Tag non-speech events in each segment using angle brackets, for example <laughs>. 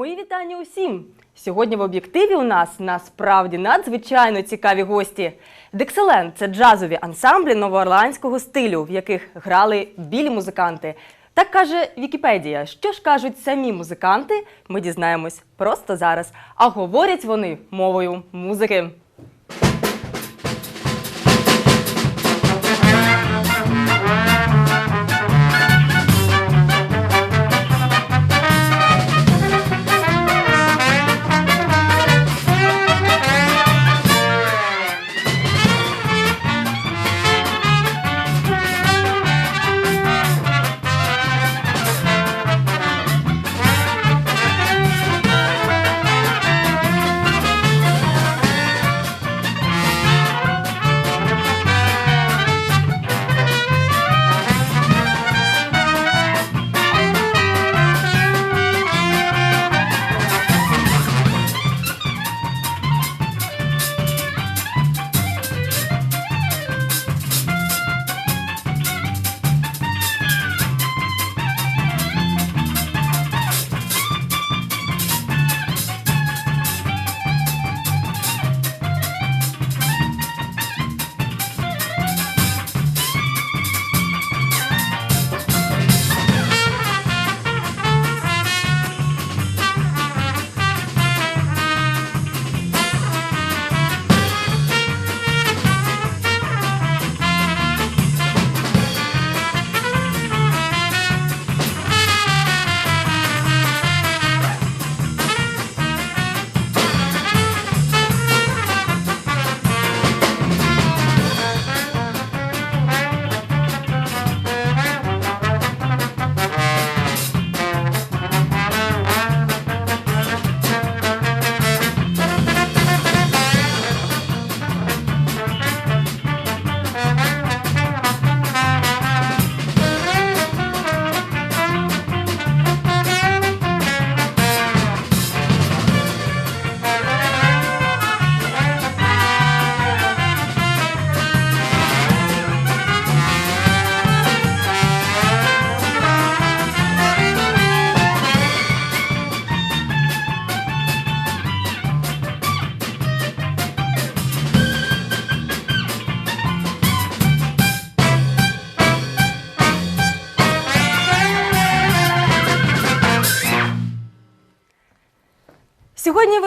Мої вітання усім! Сьогодні в об'єктиві у нас насправді надзвичайно цікаві гості. Дикселен це джазові ансамблі новоорландського стилю, в яких грали білі музиканти. Так каже Вікіпедія. Що ж кажуть самі музиканти, ми дізнаємось просто зараз. А говорять вони мовою музики.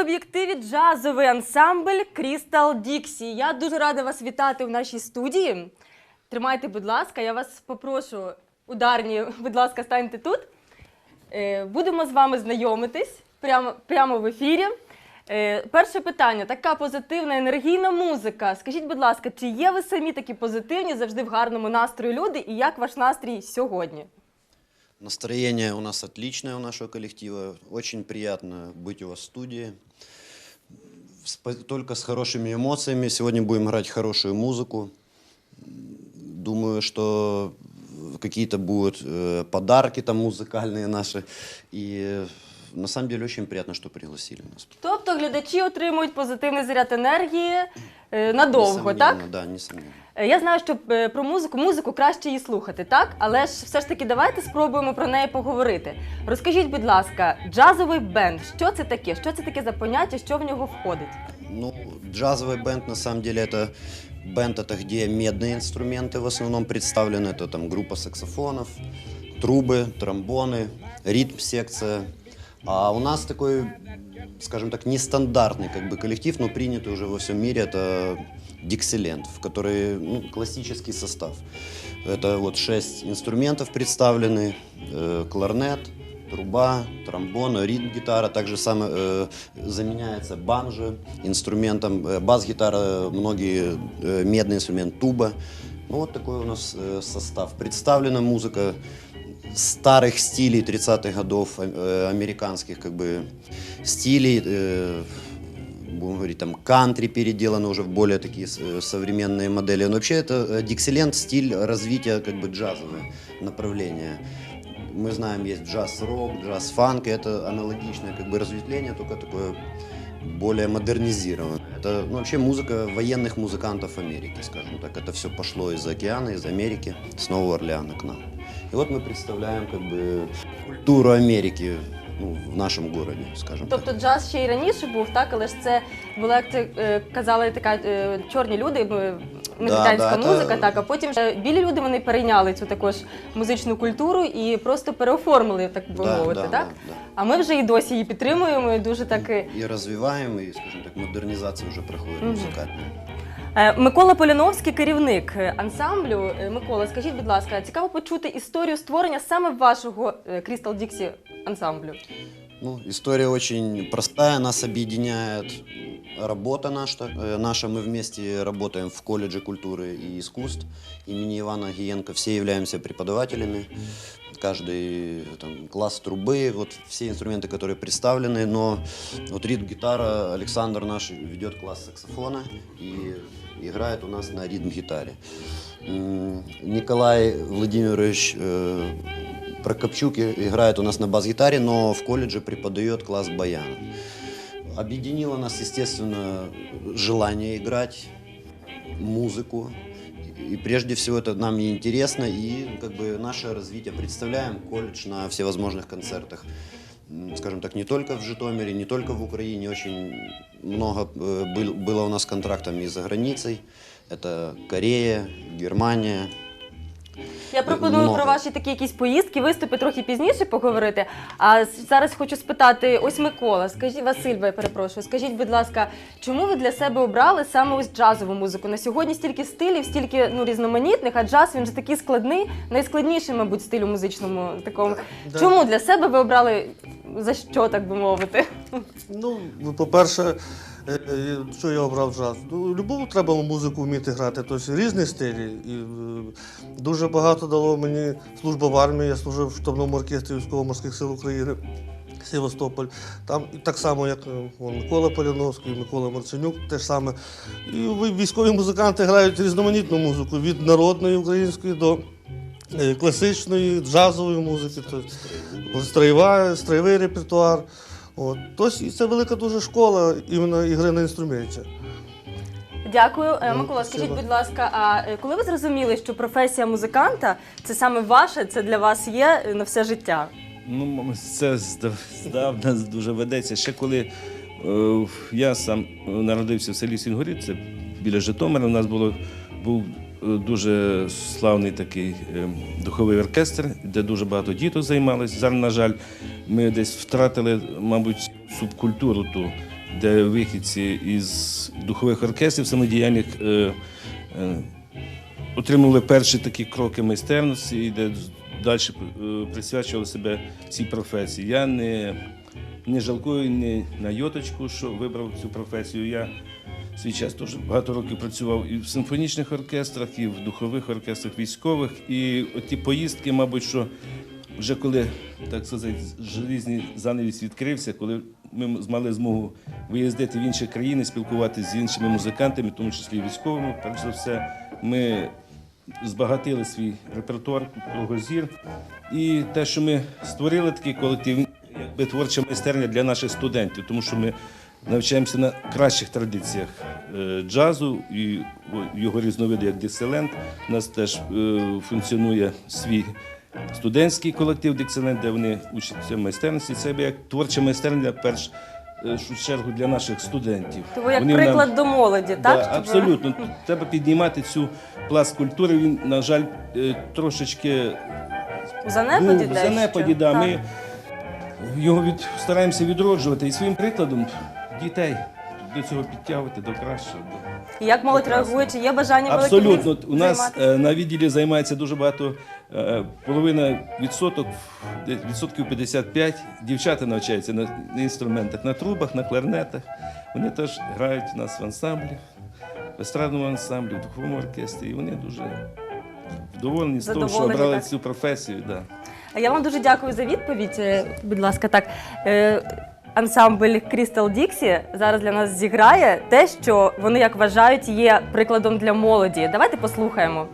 Об'єктиві джазовий ансамбль Крістал Діксі. Я дуже рада вас вітати в нашій студії. Тримайте, будь ласка, я вас попрошу, ударні, будь ласка, станьте тут. Е, Будемо з вами знайомитись прямо, прямо в ефірі. Е, Перше питання: така позитивна енергійна музика. Скажіть, будь ласка, чи є ви самі такі позитивні, завжди в гарному настрої люди, і як ваш настрій сьогодні? Настроение у нас отличное у нашего коллектива. Очень приятно быть у вас в студии. Только с хорошими эмоциями. Сегодня будем играть хорошую музыку. Думаю, что какие-то будут э, подарки там музыкальные наши. И э, на самом деле очень приятно, что пригласили нас. Тобто глядачі отримують позитивний заряд енергії е, надовго, так? Несомненно, Да, несомненно. Е, Я знаю, що е, про музику, музику краще її слухати, так? Але ж все ж таки давайте спробуємо про неї поговорити. Розкажіть, будь ласка, джазовий бенд, що це таке? Що це таке за поняття, що в нього входить? Ну, джазовый бенд, на самом деле, это бенд, это где медные инструменты в основном представлены. Это там группа саксофонов, трубы, тромбоны, ритм-секция. А у нас такой, скажем так, нестандартный как бы коллектив, но принятый уже во всем мире, это Диксиленд, в который ну, классический состав. Это вот шесть инструментов представлены, э, кларнет, труба, тромбон, ритм-гитара. Также самое, э, заменяется банджо инструментом, э, бас-гитара, многие э, медный инструмент, туба. Ну вот такой у нас э, состав. Представлена музыка старых стилей 30-х годов, э, американских как бы стилей, э, будем говорить, там кантри переделано уже в более такие с- э, современные модели. Но вообще это э, Dixieland стиль развития как бы джазовое направление. Мы знаем, есть джаз-рок, джаз-фанк, и это аналогичное как бы разветвление, только такое более модернизированное. Это ну, вообще музыка военных музыкантов Америки, скажем так. Это все пошло из океана, из Америки, с Нового Орлеана к нам. И вот мы представляем как бы культуру Америки ну, в нашем городе, скажем так. Тобто джаз ще й раніше був, так, але ж це була, як ти е, казали, така е, чорні люди, е, негритянська да, музика, це- так, а потім е, білі люди вони перейняли цю також музичну культуру і просто переоформили, так би Да, мовити, да, так? да, да. А ми вже і досі її підтримуємо, і дуже так. е, И развиваем, и, скажем так, модернизация уже проходит Мгм. музыкальная. Е, Микола Поліновський, керівник е, ансамблю. Е, Микола, скажіть, будь ласка, цікаво почути історію створення саме вашого Крістал Діксі ансамблю. Ну, история очень простая, нас объединяет работа наша. Э, наша мы вместе работаем в колледже культуры и искусств имени Ивана Гиенко. Все являемся преподавателями. Каждый там, класс трубы, вот все инструменты, которые представлены, но вот ритм-гитара Александр наш ведет класс саксофона и играет у нас на ритм-гитаре. Николай Владимирович э, Прокопчук играет у нас на бас-гитаре, но в колледже преподает класс баяна. Объединило нас, естественно, желание играть музыку. И прежде всего это нам и интересно, и как бы наше развитие. Представляем колледж на всевозможных концертах. М, Скажем так, не только в Житомире, не только в Украине. Очень много э, был- было у нас контрактов и за границей. Это Корея, Германия, я пропоную Много. про ваші такі якісь поїздки, виступи трохи пізніше поговорити. А с- зараз хочу спитати: ось Микола, скажіть Василь, я перепрошую, скажіть, будь ласка, чому ви для себе обрали саме ось джазову музику? На сьогодні стільки стилів, стільки ну різноманітних, а джаз він же такий складний, найскладніший, мабуть, стиль у музичному такому. Да. Чому для себе ви обрали за що, так би мовити? Ну, по-перше, е, е, що я обрав джаз? Ну, любому треба музику вміти грати, тобто різні стилі. І е, дуже багато дало мені служба в армії. Я служив в штабному оркестрі військово-морських сил України. Севастополь, там так само, як е, вон, Микола Поляновський, Микола Марценюк, те ж саме. І військові музиканти грають різноманітну музику від народної української до е, класичної, джазової музики, строєвий репертуар. От. Тобто і це велика дуже школа іменно ігри на інструменті. Дякую, Е, Ну, Микола. Скажіть, спасибо. будь ласка, а е, коли ви зрозуміли, що професія музиканта це саме ваша, це для вас є е, на все життя? Ну, м- це здав- здавна дуже ведеться. Ще коли е, я сам народився в селі Сінгорід, це біля Житомира, у нас було, був дуже славний такий е, духовий оркестр, де дуже багато діток займалися. Зараз, на жаль, ми десь втратили, мабуть, субкультуру ту, де вихідці із духових оркестрів самодіяльних. Е, е, отримали перші такі кроки майстерності і де далі е, присвячували себе цій професії. Я не, не жалкую ні на йоточку, що вибрав цю професію. Я свій час теж багато років працював і в симфонічних оркестрах, і в духових оркестрах військових. І ті поїздки, мабуть, що вже коли, так сказати, желізний занавіс відкрився, коли ми змали змогу виїздити в інші країни, спілкуватися з іншими музикантами, в тому числі військовими, перш за все, ми збагатили свій репертуар кругозір. І те, що ми створили такий колектив, якби творча майстерня для наших студентів, тому що ми навчаємося на кращих традиціях е, джазу і його різновиди, як дикселент. У нас теж е, функціонує свій студентський колектив Дикселент, де вони учаться майстерності. Це як творча майстерня, перш е, чергу для наших студентів. То ви як Вони нам- приклад до молоді, Да, так? Щоб- абсолютно. <laughs> Треба піднімати цю пласт культури. Він, на жаль, трошечки У занепаді в занепаді. Да. Так. Ми його від, стараємося відроджувати і своїм прикладом дітей до цього підтягувати до кращого. Як молодь реагує? Чи є бажання великих Абсолютно. У нас займатися? е, на відділі займається дуже багато, е, половина відсоток, відсотків 55 дівчата навчаються на, на інструментах, на трубах, на кларнетах. Вони теж грають у нас в ансамблі, в естрадному ансамблі, в духовому оркестрі. І вони дуже вдоволені з того, що Задоволені, обрали так. цю професію. Да. А Я вам дуже дякую за відповідь. Е, Будь ласка, так. Е, Ансамбль Крістал Діксі зараз для нас зіграє те, що вони, як вважають, є прикладом для молоді. Давайте послухаємо.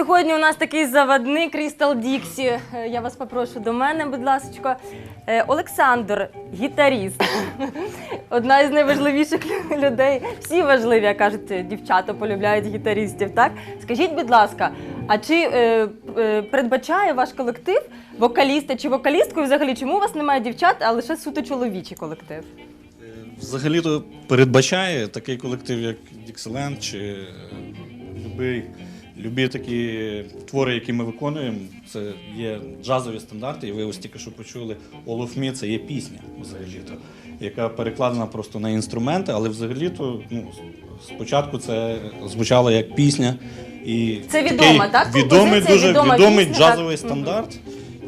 Сьогодні у нас такий заводний Крістал Діксі. Е, Я вас попрошу до мене, будь ласка. Е, Олександр, гітаріст. <laughs> Одна із найважливіших людей. Всі важливі, як кажуть, дівчата полюбляють гітарістів. Так скажіть, будь ласка, а чи е, е, передбачає ваш колектив вокаліста чи вокалістку? Взагалі, чому у вас немає дівчат, а лише суто чоловічий колектив? Взагалі-то передбачає такий колектив, як Dixieland, чи е, любий, любі такі твори, які ми виконуємо. Це є джазові стандарти, і ви ось тільки що почули of Me, це є пісня взагалі-то, яка перекладена просто на інструменти, але взагалі-то ну, спочатку це звучало як пісня. І Це такий відома, так, Відомий, композиція, дуже відома відомий пісня, так? джазовий стандарт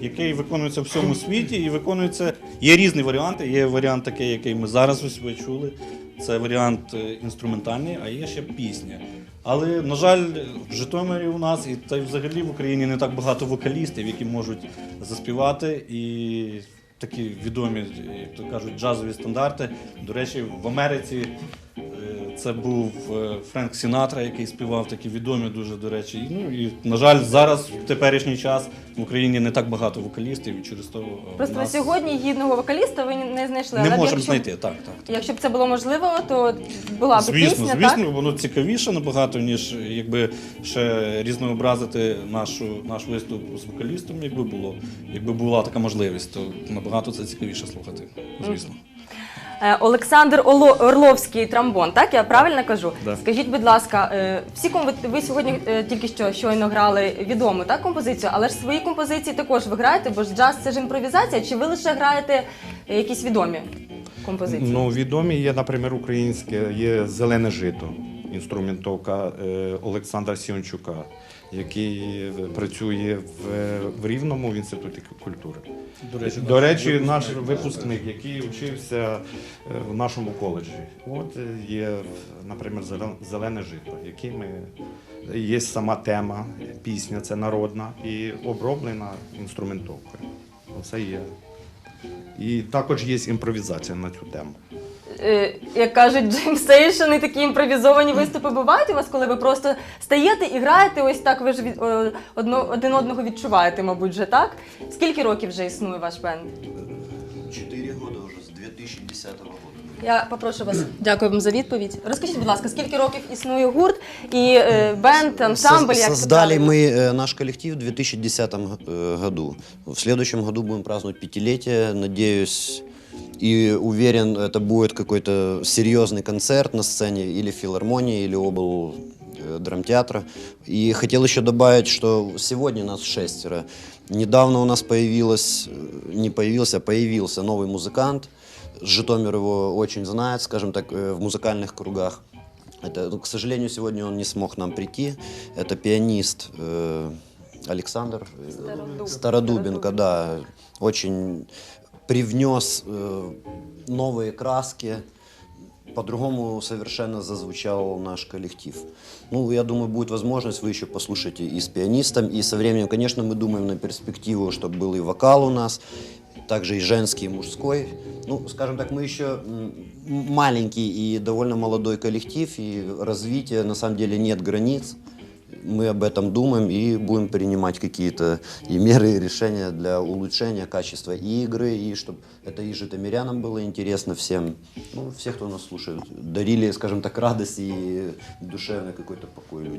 який виконується в всьому світі, і виконується. Є різні варіанти. Є варіант такий, який ми зараз ось ви чули. Це варіант е, інструментальний, а є ще пісня. Але, на жаль, в Житомирі у нас і та й взагалі в Україні не так багато вокалістів, які можуть заспівати і такі відомі, як то кажуть, джазові стандарти. До речі, в Америці е, це був е, Френк Сінатра, який співав такі відомі дуже, до речі. Ну і на жаль, зараз в теперішній час в Україні не так багато вокалістів, і через то е, Просто нас сьогодні гідного вокаліста ви не знайшли. не але можемо якщо- знайти. Так, так. так. Якщо б це було можливо, то була б Звісно, пісня, звісно, так? воно цікавіше набагато, ніж якби ще різнообразити нашу, наш виступ з вокалістом, якби було. Якби була така можливість, то набагато це цікавіше слухати, звісно. Е, Олександр Оло- Орловський трамбон, так я правильно кажу? Да. Скажіть, будь ласка, е, всі ком- ви сьогодні е, тільки що щойно грали відому так композицію, але ж свої композиції також ви граєте, бо ж джаз це ж імпровізація, чи ви лише граєте е, якісь відомі композиції? Ну, відомі є, наприклад, українське, є зелене жито, інструментовка е, Олександра Сіончука, який працює в, в Рівному в інституті культури. До речі, До речі, наш випускник, який вчився е, в нашому коледжі. От е, є, наприклад, зелене жито, який ми. Є сама тема, пісня, це народна і оброблена інструментовкою. Оце є. І також є імпровізація на цю тему. Е, як кажуть, джеймстейшени, такі імпровізовані виступи бувають у вас, коли ви просто стаєте і граєте, ось так ви ж від, о, одно, один одного відчуваєте, мабуть, вже так? Скільки років вже існує ваш бенд? Четыре года уже, с 2010 года. Я попрошу вас, дякую вам за відповідь. Розкажіть, будь ласка, скільки років існує гурт і е, бенд, ансамбль? Соз- як це Создали правильно? мы э, наш коллектив в 2010 э, году. В следующем году будем праздновать пятилетие. Надеюсь И уверен, это будет какой-то серьезный концерт на сцене или филармонии, или обл э, драмтеатра. И хотел еще добавить, что сегодня нас шестеро. Недавно у нас появилось, э, не появился, а появился новый музыкант. Житомир его очень знает, скажем так, э, в музыкальных кругах. Это, ну, к сожалению, сегодня он не смог нам прийти. Это пианист э, Александр э, Стародуб. Стародубенко, да, очень привнес э, новые краски. По-другому совершенно зазвучал наш коллектив. Ну, я думаю, будет возможность, вы еще послушаете и с пианистом, и со временем, конечно, мы думаем на перспективу, чтобы был и вокал у нас, также и женский, и мужской. Ну, скажем так, мы еще м, маленький и довольно молодой коллектив, и развития на самом деле нет границ. Мы об этом думаем и будем принимать какие-то и меры, и решения для улучшения качества и игры, и чтобы это и житомирянам было интересно всем, ну, все, кто нас слушает, дарили, скажем так, радость и душевный какой-то покой людям.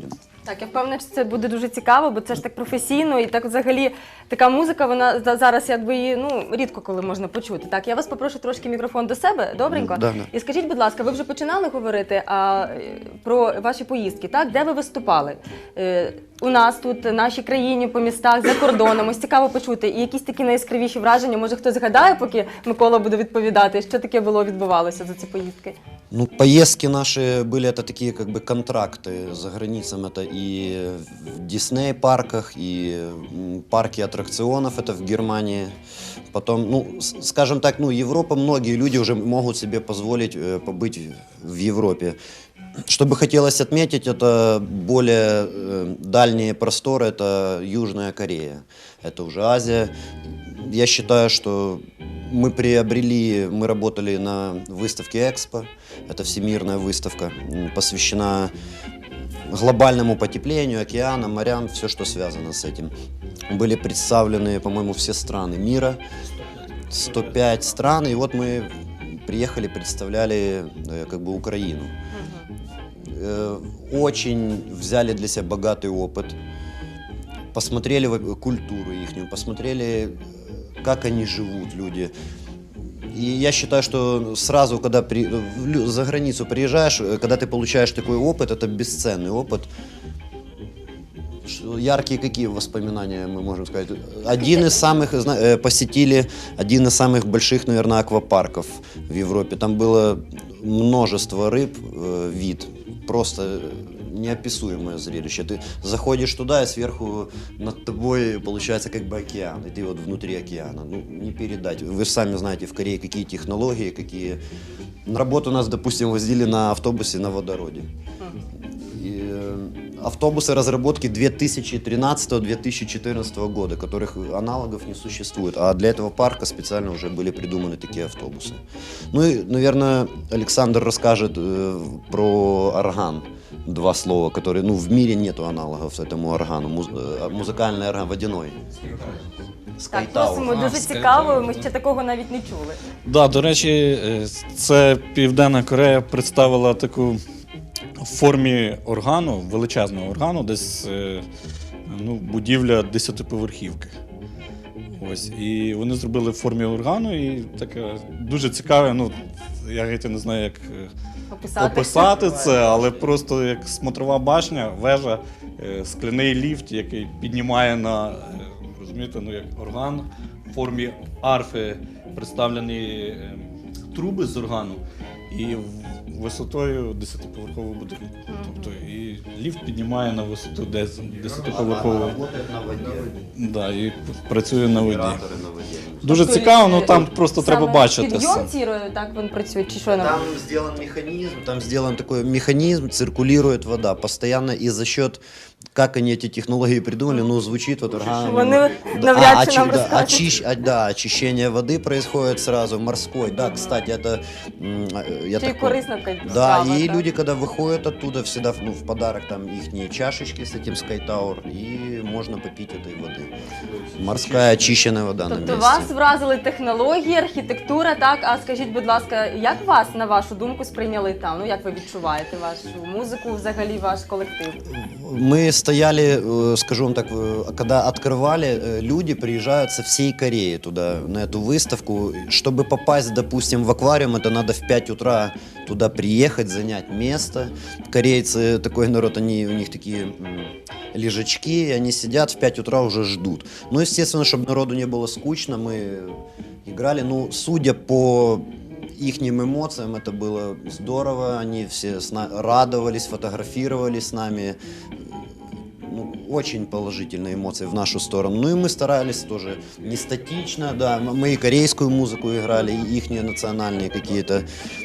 Так, я впевнена, що це буде дуже цікаво, бо це ж так професійно, і так взагалі така музика, вона за- зараз якби її ну рідко коли можна почути. Так, я вас попрошу трошки мікрофон до себе, добренько. Да, да. І скажіть, будь ласка, ви вже починали говорити а, е, про ваші поїздки, так? Де ви виступали? Е, у нас тут, в нашій країні, по містах, за кордоном. Ось цікаво почути. І якісь такі найяскравіші враження. Може, хтось згадає, поки Микола буде відповідати, що таке було відбувалося за ці поїздки? Ну, поездки наши были это такие как бы контракты за границами. Это и в Дисней парках, и м, парки аттракционов, это в Германии. Потом, ну, с- скажем так, ну, Европа, многие люди уже могут себе позволить э, побыть в Европе. Что бы хотелось отметить, это более э, дальние просторы, это Южная Корея. Это уже Азия. Я считаю, что мы приобрели, мы работали на выставке Экспо. Это всемирная выставка, посвящена глобальному потеплению, океанам, морям, все, что связано с этим. Были представлены, по-моему, все страны мира, 105 стран, и вот мы приехали, представляли э, как бы Украину. Э, Очень взяли для себя богатый опыт, посмотрели во- культуру их, посмотрели, э, как они живут, люди. И я считаю, что сразу, когда при- в лю- за границу приезжаешь, э, когда ты получаешь такой опыт, это бесценный опыт. Ш- Яркие какие воспоминания мы можем сказать? Один из самых, зна- э, посетили один из самых больших, наверное, аквапарков в Европе. Там было множество рыб, э, вид, просто неописуемое зрелище. Ты заходишь туда, и сверху над тобой получается как бы океан, и ты вот внутри океана. Ну, не передать. Вы же сами знаете в Корее какие технологии, какие... На работу нас, допустим, возили на автобусе на водороде. И, э, автобусы разработки 2013-2014 года, которых аналогов не существует. А для этого парка специально уже были придуманы такие автобусы. Ну и, наверное, Александр расскажет э, про орган. Два слова, которые, ну, в мире нету аналогов этому органу. Муз- э, музыкальный орган водяной. Так, Sky Tower. просимо, дуже Sky цікаво, ми ще такого навіть не чули. Да, до речі, е, це Південна Корея представила таку в формі органу, величезного органу, десь е, ну, будівля десятиповерхівки. Ось. І вони зробили в формі органу, і таке дуже цікаве. Ну, я геть не знаю, як е, Описати. описати це, але просто як смотрова башня, вежа, е, скляний ліфт, який піднімає на розумієте, ну як орган в формі арфи представлені труби з органу і в- висотою 10-поверхового будинку. Тобто і ліфт піднімає на висоту десь 10-поверхового. На воде. Да, і працює на воді. Дуже Тобто, цікаво, ну е, там просто треба бачити. Підйом цірою так він працює, чи що? Там сделан механизм, там сделан такой механизм, циркулирует вода постоянно, и за счет, как они эти технологии придумали, ну, звучит вот орган. Вони Да, навряд чи очи- нам да, розкажуть. очищ- а, да, очищение воды происходит сразу, морской, да, кстати, это... м, э, Я Чи й такой- корисна така Да, справа, и так? люди, когда выходят оттуда, всегда ну, в подарок там их чашечки с этим Sky Tower, и можно попить этой воды. Морская очищенная вода на Тобто месте. вас вразили технології, архітектура, так? А скажіть, будь ласка, як вас, на вашу думку, сприйняли там? Ну, як ви відчуваєте вашу музику, взагалі ваш колектив? Мы стояли, э, скажу вам так, э, когда открывали, э, люди приезжают со всей Кореи туда, на эту выставку. Чтобы попасть, допустим, в аквариум, это надо в 5 утра туда приехать, занять место. Корейцы, такой народ, они, у них такие лежачки, они сидят в 5 утра уже ждут. Ну, естественно, чтобы народу не было скучно, мы играли. Ну, судя по ихним эмоциям, это было здорово. Они все радовались, фотографировались с нами. Ну, очень положительные эмоции в нашу сторону. Ну и мы старались тоже не статично, да. м- Мы и корейскую музыку играли, и их национальные какие-то,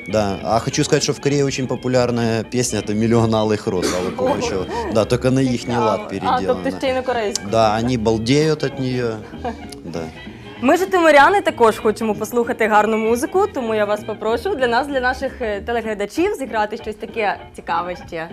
да. А хочу сказать, что в Корее очень популярная песня это «Миллион алых роз» Аллы Пугачевой. Да, только на их лад А, переделана. тобто ще й на корейську. Да, они балдеют от нее. Да. Ми, житомиряни, також хочемо послухати гарну музику, тому я вас попрошу для нас, для наших е, телеглядачів, зіграти щось таке цікаве ще.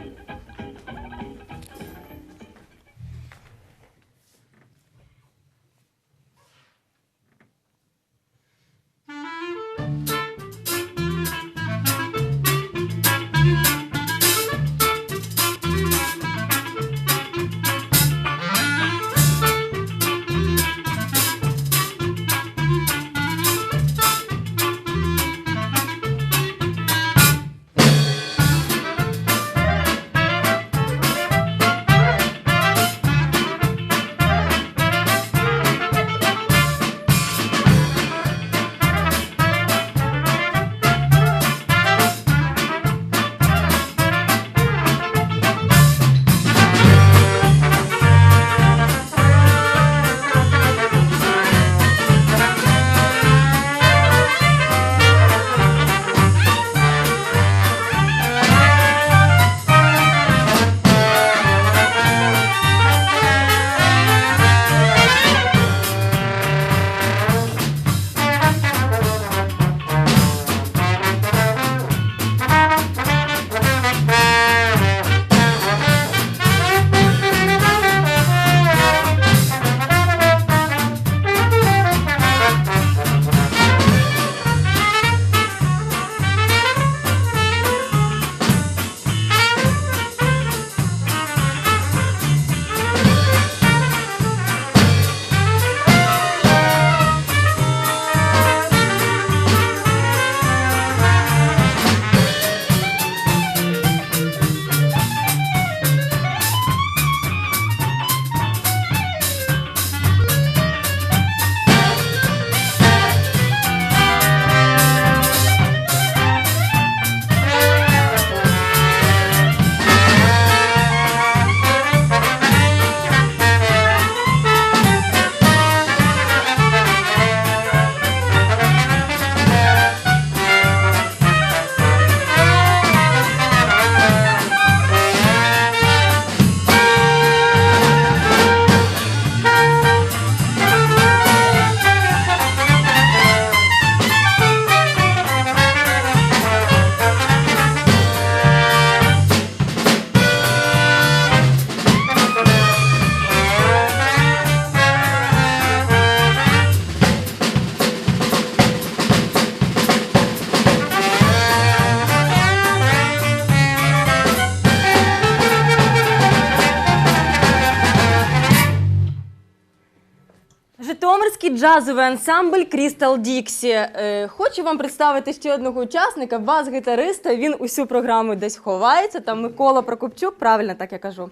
Джазовий ансамбль Крістал Діксі. Е, хочу вам представити ще одного учасника, бас-гітариста. Він усю програму десь ховається. Там Микола Прокопчук, правильно так я кажу.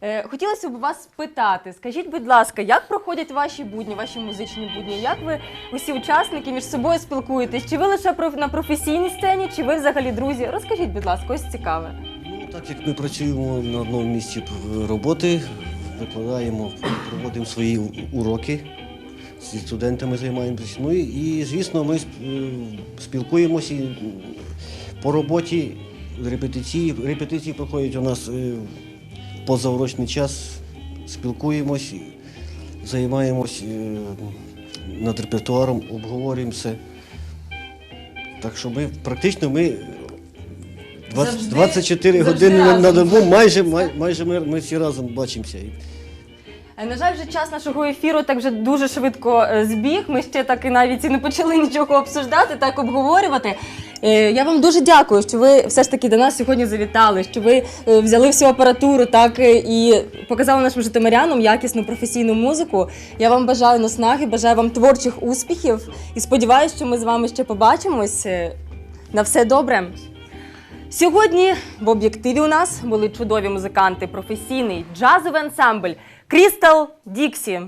Е, хотілося б вас питати, скажіть, будь ласка, як проходять ваші будні, ваші музичні будні? Як ви усі учасники між собою спілкуєтесь? Чи ви лише на професійній сцені, чи ви взагалі друзі? Розкажіть, будь ласка, ось цікаве. Ну, так як ми працюємо на одному місці роботи, викладаємо, проводимо свої уроки, зі студентами займаємося. Ну і, звісно, ми е, спілкуємося по роботі, репетиції. Репетиції проходять у нас е, позаурочний час, спілкуємось, займаємось е, над репертуаром, обговорюємо все. Так що ми практично ми 20, 24 години на, добу, майже, май, майже ми, ми всі разом бачимося. Е, На жаль, вже час нашого ефіру так вже дуже швидко е, збіг. Ми ще так і навіть і не почали нічого обсуждати, так обговорювати. Е, Я вам дуже дякую, що ви все ж таки до нас сьогодні завітали, що ви взяли всю апаратуру, так і показали нашим житомирянам якісну професійну музику. Я вам бажаю наснаги, бажаю вам творчих успіхів і сподіваюся, що ми з вами ще побачимось. На все добре. Сьогодні в об'єктиві у нас були чудові музиканти, професійний джазовий ансамбль Крістал Діксі.